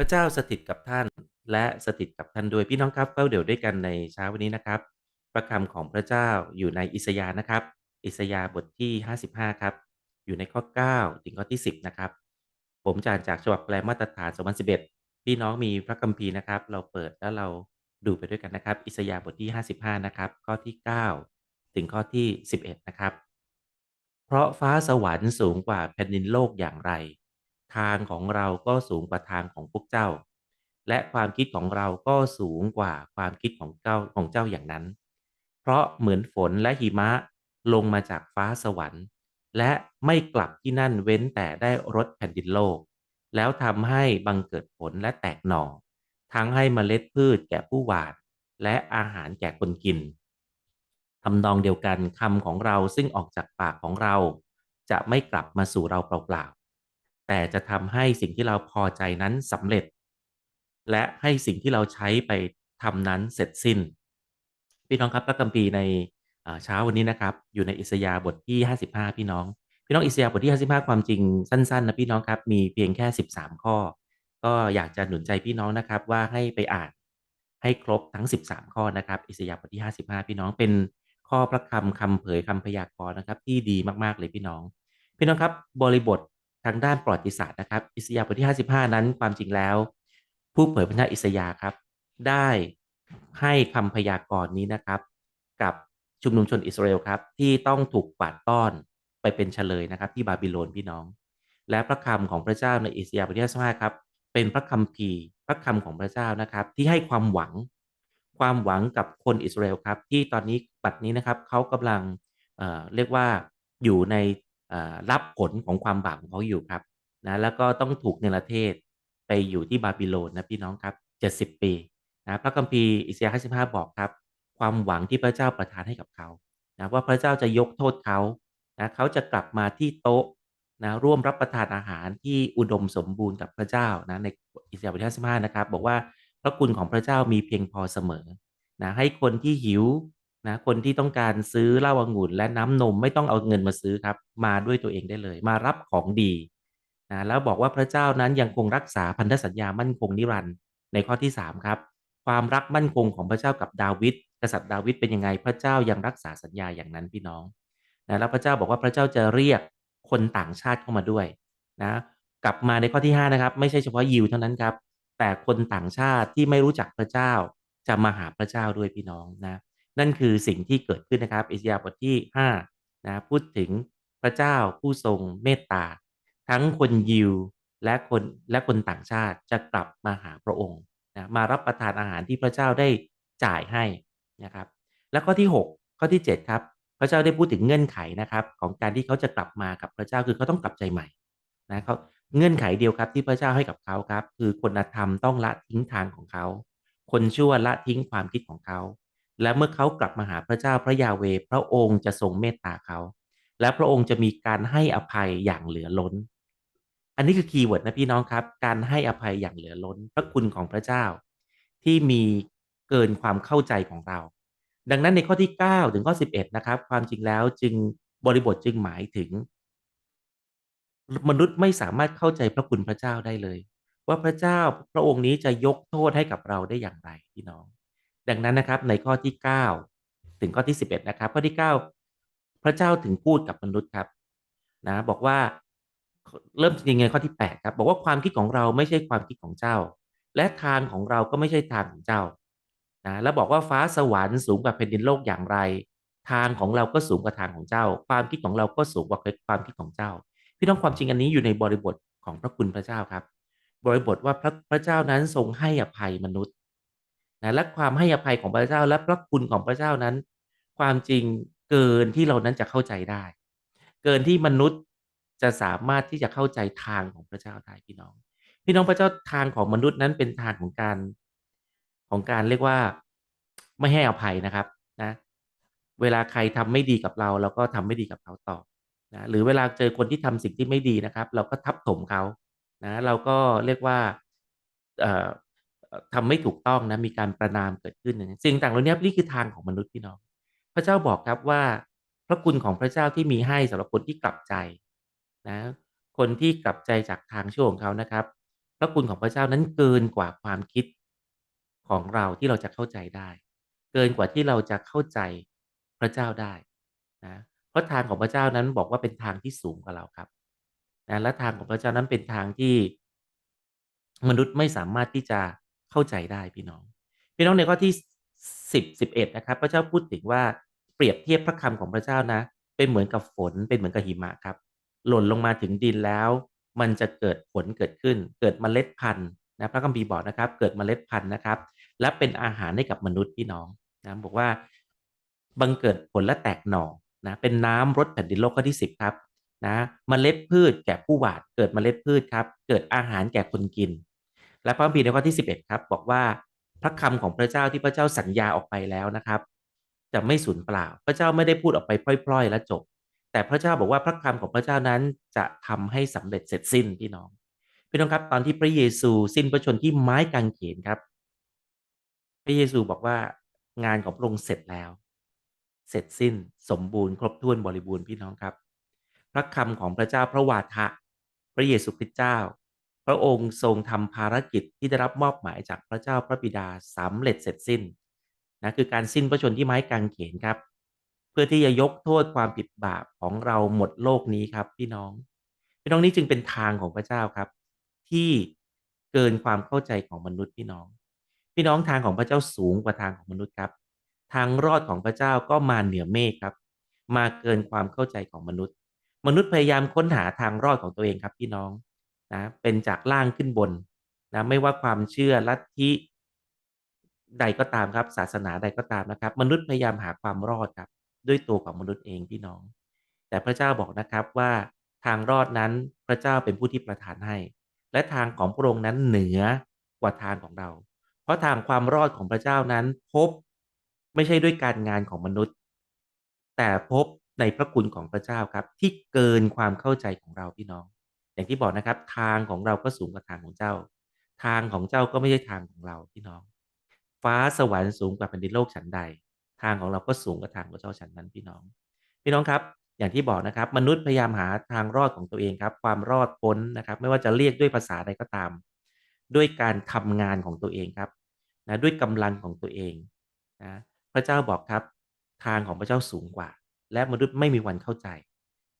ระเจ้าสถิตกับท่าน และสถิตกับท่านด้วยพี่น้องครับเฝ้าเดี่ยวด้วยกันในเช้าวันนี้นะครับพระคำของพระเจ้าอยู่ในอิสยาห์นะครับ อิสยาห์บทที่ 55 ครับ อยู่ในข้อ 9 ถึงข้อที่ 10 นะครับ ผมจานจากฉบับแปลมาตรฐาน 2011 พี่น้องมีพระคัมภีร์นะครับ เราเปิดแล้วเราดูไปด้วยกันนะครับ อิสยาห์บทที่ 55 นะครับ ข้อที่ 9 ถึงข้อที่ 11 นะครับ เพราะฟ้าสวรรค์สูงกว่าแผ่นดินโลกอย่างไร ทางของเราก็สูงกว่าทางของพวกเจ้า และความคิดของเราก็สูงกว่าความคิดของเจ้าของเจ้าอย่างนั้น เพราะเหมือนฝนและหิมะลงมาจากฟ้าสวรรค์ และไม่กลับที่นั่นเว้นแต่ได้รดแผ่นดินโลก แล้วทำให้บังเกิดผลและแตกหน่อ ทั้งให้เมล็ดพืชแก่ผู้หว่าน และอาหารแก่คนกินทำนองเดียวกันคำของเราซึ่งออกจากปากของเรา จะไม่กลับมาสู่เราเปล่า แต่จะทำให้สิ่งที่เราพอใจนั้นสำเร็จ และให้สิ่งที่เราใช้ไปทำนั้นเสร็จสิ้น พี่น้องครับพระคัมภีในเช้าวันนี้นะครับ อยู่ในอิสยาบทที่ 55 พี่น้อง พี่น้องอิสยาบทที่ 55 ความจริงสั้นๆนะพี่น้องครับ มีเพียงแค่ 13 ข้อ ก็อยากจะหนุนใจพี่น้องนะครับว่าให้ไปอ่านให้ครบทั้ง 13 ข้อนะครับ อิสยาบทที่ 55 พี่น้องเป็นข้อพระคำคำเผยคำพยากรณ์นะครับ ที่ดีมากๆเลยพี่น้อง พี่น้องครับบริบท ทางด้านประวัติศาสตร์นะครับ อิสยาห์บทที่ 55 นั้นความจริงแล้ว ผู้เผยพระชนะอิสยาห์ครับ ได้ให้คำพยากรณ์นี้นะครับ กับชุมนุมชนอิสราเอลครับ ที่ต้องถูกกวาดต้อนไปเป็นเฉลยนะครับ ที่บาบิโลนพี่น้อง และพระคำของพระเจ้าในอิสยาห์บทที่ 55 ครับ เป็นพระคัมภีพระคำของพระเจ้านะครับ ที่ให้ความหวังความหวังกับคนอิสราเอลครับ ที่ตอนนี้บัดนี้นะครับเขากำลังเเรียกว่าอยู่ใน รับผลของความบาปของเขาอยู่ครับนะแล้วก็ต้องถูกเนรเทศไปอยู่ที่บาบิโลนนะพี่น้องครับ 70 ปีนะพระคัมภีร์อิสยาห์55 บอกครับ ความหวังที่พระเจ้าประทานให้กับเขานะว่าพระเจ้าจะยกโทษเขานะเขาจะกลับมาที่โต๊ะนะร่วมรับประทานอาหารที่อุดมสมบูรณ์กับพระเจ้านะในอิสยาห์บทที่55 นะครับ บอกว่าพระคุณของพระเจ้ามีเพียงพอเสมอนะให้คนที่หิว นะคนที่ต้องการซื้อเหล้าองุ่นและน้ำนมไม่ต้องเอาเงินมาซื้อครับ มาด้วยตัวเองได้เลย มารับของดีนะแล้วบอกว่าพระเจ้านั้นยังคงรักษาพันธสัญญามั่นคงนิรันดร์ในข้อที่ 3 ครับ ความรักมั่นคงของพระเจ้ากับดาวิดกษัตริย์ดาวิดเป็นยังไงพระเจ้ายังรักษาสัญญาอย่างนั้นพี่น้องนะแล้วพระเจ้าบอกว่าพระเจ้าจะเรียกคนต่างชาติเข้ามาด้วยนะกลับมาในข้อที่ 5 นะครับ ไม่ใช่เฉพาะยิวเท่านั้นครับ แต่คนต่างชาติที่ไม่รู้จักพระเจ้าจะมาหาพระเจ้าด้วยพี่น้องนะ นั่นคือสิ่งที่เกิดขึ้นนะครับอิสยาห์บทที่5นะพูดถึงพระเจ้าผู้ทรงเมตตา ทั้งคนยิวและคนและคนต่างชาติจะกลับมาหาพระองค์นะมารับประทานอาหารที่พระเจ้าได้จ่ายให้นะครับ และข้อที่ 6 ข้อที่ 7 ครับ พระเจ้าได้พูดถึงเงื่อนไขนะครับ ของการที่เขาจะกลับมากับพระเจ้าคือเขาต้องกลับใจใหม่นะเขาเงื่อนไขเดียวครับที่พระเจ้าให้กับเขาครับ คือคนธรรมต้องละทิ้งทางของเขา คนชั่วละทิ้งความคิดของเขา และเมื่อเขากลับมาหาพระเจ้าพระยาเวพระองค์จะทรงเมตตาเขา และพระองค์จะมีการให้อภัยอย่างเหลือล้น อันนี้คือคีย์เวิร์ดนะพี่น้องครับ การให้อภัยอย่างเหลือล้น พระคุณของพระเจ้า ที่มีเกินความเข้าใจของเรา ดังนั้นในข้อที่ 9 ถึงข้อ 11 นะครับ ความจริงแล้วจึงบริบทจึงหมายถึง มนุษย์ไม่สามารถเข้าใจพระคุณพระเจ้าได้เลย ว่าพระเจ้าพระองค์นี้จะยกโทษให้กับเราได้อย่างไรพี่น้อง ดังนั้นนะครับในข้อที่ 9 ถึงข้อที่ 11 นะครับ ข้อที่ 9 พระเจ้าถึงพูดกับมนุษย์ครับนะบอกว่าเริ่มจริงๆข้อที่ 8 ครับ บอกว่าความคิดของเราไม่ใช่ความคิดของเจ้า และทางของเราก็ไม่ใช่ทางของเจ้านะแล้วบอกว่าฟ้าสวรรค์สูงกว่าแผ่นดินโลกอย่างไร ทางของเราก็สูงกว่าทางของเจ้า ความคิดของเราก็สูงกว่าความคิดของเจ้า พี่น้องความจริงอันนี้อยู่ในบริบทของพระคุณพระเจ้าครับ บริบทว่าพระพระเจ้านั้นทรงให้อภัยมนุษย์ นะและความให้อภัยของพระเจ้าและพระคุณของพระเจ้านั้น ความจริงเกินที่เรานั้นจะเข้าใจได้ เกินที่มนุษย์จะสามารถที่จะเข้าใจทางของพระเจ้าได้พี่น้อง พี่น้องพระเจ้าทางของมนุษย์นั้นเป็นทางของการของการเรียกว่าไม่ให้อภัยนะครับนะเวลาใครทำไม่ดีกับเราเราก็ทำไม่ดีกับเขาต่อนะหรือเวลาเจอคนที่ทำสิ่งที่ไม่ดีนะครับ เราก็ทับถมเขานะเราก็เรียกว่า ทำไม่ถูกต้องนะมีการประนามเกิดขึ้นสิ่งต่างเหล่านี้นี่คือทางของมนุษย์พี่น้อง พระเจ้าบอกครับว่าพระคุณของพระเจ้าที่มีให้สำหรับคนที่กลับใจนะคนที่กลับใจจากทางชั่วของเขานะครับ พระคุณของพระเจ้านั้นเกินกว่าความคิดของเราที่เราจะเข้าใจได้ เกินกว่าที่เราจะเข้าใจพระเจ้าได้นะเพราะทางของพระเจ้านั้นบอกว่าเป็นทางที่สูงกว่าเราครับนะและทางของพระเจ้านั้นเป็นทางที่มนุษย์ไม่สามารถที่จะ เข้าใจได้พี่น้อง พี่น้องในข้อที่สิบสิบเอ็ดนะครับ พระเจ้าพูดถึงว่าเปรียบเทียบพระคำของพระเจ้านะ เป็นเหมือนกับฝนเป็นเหมือนกับหิมะครับ หล่นลงมาถึงดินแล้ว มันจะเกิดผลเกิดขึ้น เกิดเมล็ดพันธุ์นะพระคัมภีร์บอกนะครับ เกิดเมล็ดพันธุ์นะครับ และเป็นอาหารให้กับมนุษย์พี่น้องนะบอกว่าบังเกิดผลและแตกหน่อนะเป็นน้ำรดแผ่นดินโลกข้อที่สิบครับนะเมล็ดพืชแก่ผู้หวานเกิดเมล็ดพืชครับ เกิดอาหารแก่คนกิน และพระคัมภีร์ในข้อที่สิบเอ็ดครับบอกว่าพระคำของพระเจ้าที่พระเจ้าสัญญาออกไปแล้วนะครับ จะไม่สูญเปล่า พระเจ้าไม่ได้พูดออกไปพล่อย ๆ และจบ แต่พระเจ้าบอกว่าพระคำของพระเจ้านั้นจะทำให้สำเร็จเสร็จสิ้นพี่น้องพี่น้องครับตอนที่พระเยซูสิ้นพระชนที่ไม้กางเขนครับ พระเยซูบอกว่างานของพระองค์เสร็จแล้ว เสร็จสิ้นสมบูรณ์ครบถ้วนบริบูรณ์พี่น้องครับ พระคำของพระเจ้าพระวาทะ พระเยซูคริสต์เจ้า ระองค์ทรงทำภารกิจที่ได้รับมอบหมายจากพระเจ้าพระบิดาสำเร็จเสร็จสิ้นนะคือการสิ้นพระชนที่ไม้กางเขนครับ เพื่อที่จะยกโทษความผิดบาปของเราหมดโลกนี้ครับ พี่น้องพี่น้องนี้จึงเป็นทางของพระเจ้าครับ ที่เกินความเข้าใจของมนุษย์พี่น้อง พี่น้องทางของพระเจ้าสูงกว่าทางของมนุษย์ครับ ทางรอดของพระเจ้าก็มาเหนือเมฆครับ มาเกินความเข้าใจของมนุษย์ มนุษย์พยายามค้นหาทางรอดของตัวเองครับพี่น้อง นะเป็นจากล่างขึ้นบนนะไม่ว่าความเชื่อลัทธิใดก็ตามครับ ศาสนาใดก็ตามนะครับ มนุษย์พยายามหาความรอดครับ ด้วยตัวของมนุษย์เองพี่น้อง แต่พระเจ้าบอกนะครับว่าทางรอดนั้นพระเจ้าเป็นผู้ที่ประทานให้ และทางของพระองค์นั้นเหนือกว่าทางของเรา เพราะทางความรอดของพระเจ้านั้นพบไม่ใช่ด้วยการงานของมนุษย์ แต่พบในพระคุณของพระเจ้าครับ ที่เกินความเข้าใจของเราพี่น้อง อย่างที่บอกนะครับ ทางของเราก็สูงกว่าทางของเจ้า ทางของเจ้าก็ไม่ใช่ทางของเราพี่น้อง ฟ้าสวรรค์สูงกว่าแผ่นดินโลกฉันใด ทางของเราก็สูงกว่าทางของเจ้าฉันนั้นพี่น้อง พี่น้องครับอย่างที่บอกนะครับ มนุษย์พยายามหาทางรอดของตัวเองครับ ความรอดพ้นนะครับ ไม่ว่าจะเรียกด้วยภาษาใดก็ตาม ด้วยการทำงานของตัวเองครับนะด้วยกำลังของตัวเองนะพระเจ้าบอกครับ ทางของพระเจ้าสูงกว่า และมนุษย์ไม่มีวันเข้าใจ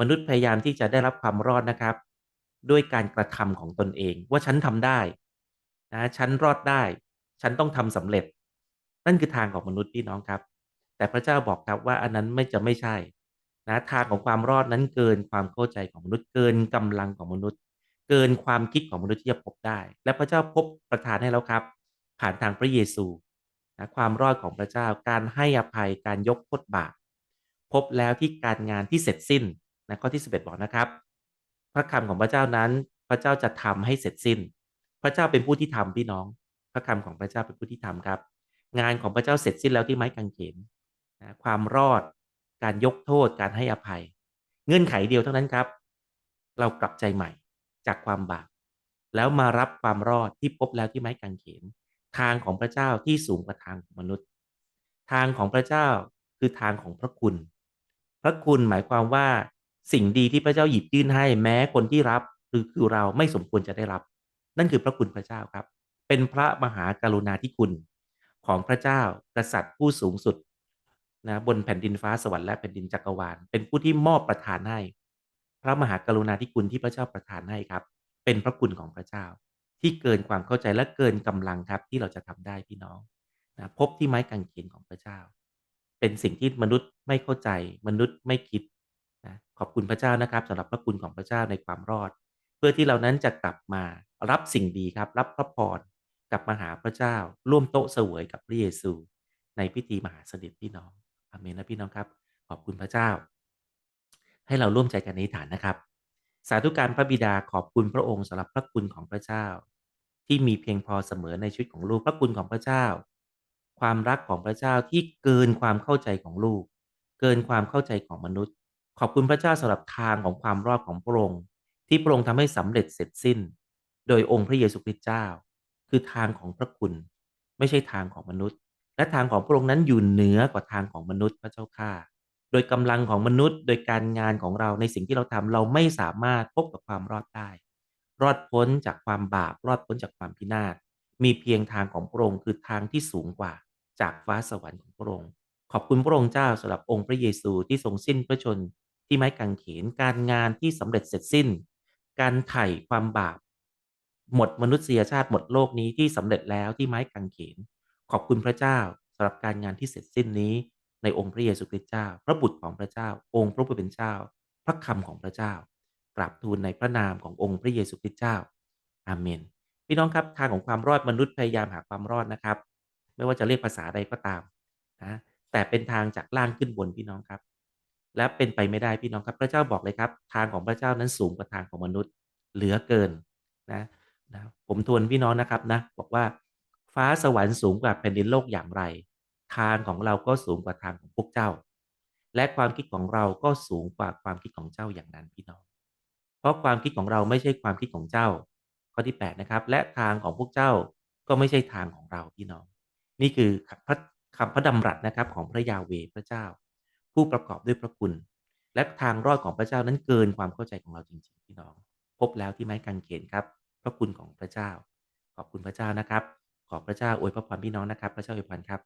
มนุษย์พยายามที่จะได้รับความรอดนะครับ ด้วยการกระทำของตนเอง ว่าฉันทำได้นะฉันรอดได้ ฉันต้องทำสำเร็จ นั่นคือทางของมนุษย์พี่น้องครับ แต่พระเจ้าบอกครับว่าอันนั้นไม่จะไม่ใช่นะทางของความรอดนั้นเกินความเข้าใจของมนุษย์เกินกำลังของมนุษย์ เกินความคิดของมนุษย์ที่จะพบได้ และพระเจ้าพบประทานให้แล้วครับ ผ่านทางพระเยซูนะความรอดของพระเจ้าการให้อภัยการยกโทษบาปพบแล้วที่การงานที่เสร็จสิ้นนะข้อที่ 11 บอกนะครับ พระคำของพระเจ้านั้น พระเจ้าจะทำให้เสร็จสิ้น พระเจ้าเป็นผู้ที่ทำพี่น้อง พระคำของพระเจ้าเป็นผู้ที่ทำครับ งานของพระเจ้าเสร็จสิ้นแล้วที่ไม้กางเขนนะความรอด การยกโทษ การให้อภัย เงื่อนไขเดียวเท่านั้นครับ เรากลับใจใหม่จากความบาปแล้วมารับความรอดที่พบแล้วที่ไม้กางเขน ทางของพระเจ้าที่สูงกว่าทางของมนุษย์ ทางของพระเจ้าคือทางของพระคุณ พระคุณหมายความว่า สิ่งดีที่พระเจ้าหยิบยื่นให้แม้คนที่รับคือคือเราไม่สมควรจะได้รับ นั่นคือพระคุณพระเจ้าครับ เป็นพระมหากรุณาธิคุณของพระเจ้ากษัตริย์ผู้สูงสุดนะบนแผ่นดินฟ้าสวรรค์และแผ่นดินจักรวาล เป็นผู้ที่มอบประทานให้ พระมหากรุณาธิคุณที่พระเจ้าประทานให้ครับ เป็นพระคุณของพระเจ้า ที่เกินความเข้าใจและเกินกำลังครับที่เราจะทำได้พี่น้องนะพบที่ไม้กางเขนของพระเจ้า เป็นสิ่งที่มนุษย์ไม่เข้าใจ มนุษย์ไม่คิด นะขอบคุณพระเจ้านะครับสำหรับพระคุณของพระเจ้าในความรอด เพื่อที่เรานั้นจะกลับมารับสิ่งดีครับ รับพระพรกลับมาหาพระเจ้า ร่วมโต๊ะเสวยกับพระเยซู ในพิธีมหาสนิทพี่น้องอเมนนะพี่น้องครับ ขอบคุณพระเจ้า ให้เราร่วมใจกันในฐานนะครับ สาธุการพระบิดาขอบคุณพระองค์สำหรับพระคุณของพระเจ้า ที่มีเพียงพอเสมอในชีวิตของลูกพระคุณของพระเจ้า ความรักของพระเจ้าที่เกินความเข้าใจของลูก เกินความเข้าใจของมนุษย์ ขอบคุณพระเจ้าสำหรับทางของความรอดของพระองค์ ที่พระองค์ทำให้สำเร็จเสร็จสิ้น โดยองค์พระเยซูคริสต์เจ้า คือทางของพระคุณ ไม่ใช่ทางของมนุษย์ และทางของพระองค์นั้นอยู่เหนือกว่าทางของมนุษย์พระเจ้าข้าโดยกำลังของมนุษย์โดยการงานของเราในสิ่งที่เราทำเราไม่สามารถพบกับความรอดได้ รอดพ้นจากความบาปรอดพ้นจากความพินาศมีเพียงทางของพระองค์คือทางที่สูงกว่าจากฟ้าสวรรค์ของพระองค์ขอบคุณพระองค์เจ้าสำหรับองค์พระเยซูที่ทรงสิ้นพระชน ที่ไม้กางเขนการงานที่สำเร็จเสร็จสิ้น การไถ่ความบาป หมดมนุษยชาติหมดโลกนี้ที่สำเร็จแล้วที่ไม้กางเขน ขอบคุณพระเจ้าสำหรับการงานที่เสร็จสิ้นนี้ ในองค์พระเยซูคริสต์เจ้า พระบุตรของพระเจ้า องค์พระผู้เป็นเจ้า พระคำของพระเจ้ากราบทูลในพระนามขององค์พระเยซูคริสต์เจ้าอาเมนพี่น้องครับทางของความรอดมนุษย์พยายามหาความรอดนะครับ ไม่ว่าจะเรียกภาษาใดก็ตามนะแต่เป็นทางจากล่างขึ้นบนพี่น้องครับ และเป็นไปไม่ได้พี่น้องครับพระเจ้าบอกเลยครับ ทางของพระเจ้านั้นสูงกว่าทางของมนุษย์เหลือเกินนะนะผมทวนพี่น้องนะครับนะบอกว่าฟ้าสวรรค์สูงกว่าแผ่นดินโลกอย่างไร ทางของเราก็สูงกว่าทางของพวกเจ้า และความคิดของเราก็สูงกว่าความคิดของเจ้าอย่างนั้นพี่น้อง เพราะความคิดของเราไม่ใช่ความคิดของเจ้า ข้อที่8นะครับและทางของพวกเจ้าก็ไม่ใช่ทางของเราพี่น้อง นี่คือพระคำพระดำรัสนะครับของพระยาเวพระเจ้า ผู้ประกอบด้วยพระคุณ และทางรอดของพระเจ้านั้นเกินความเข้าใจของเราจริงๆพี่น้อง พบแล้วที่ไม้กางเขนครับ พระคุณของพระเจ้า ขอบคุณพระเจ้านะครับ ขอพระเจ้าอวยพระพรพี่น้องนะครับ พระเจ้าอวยพรครับ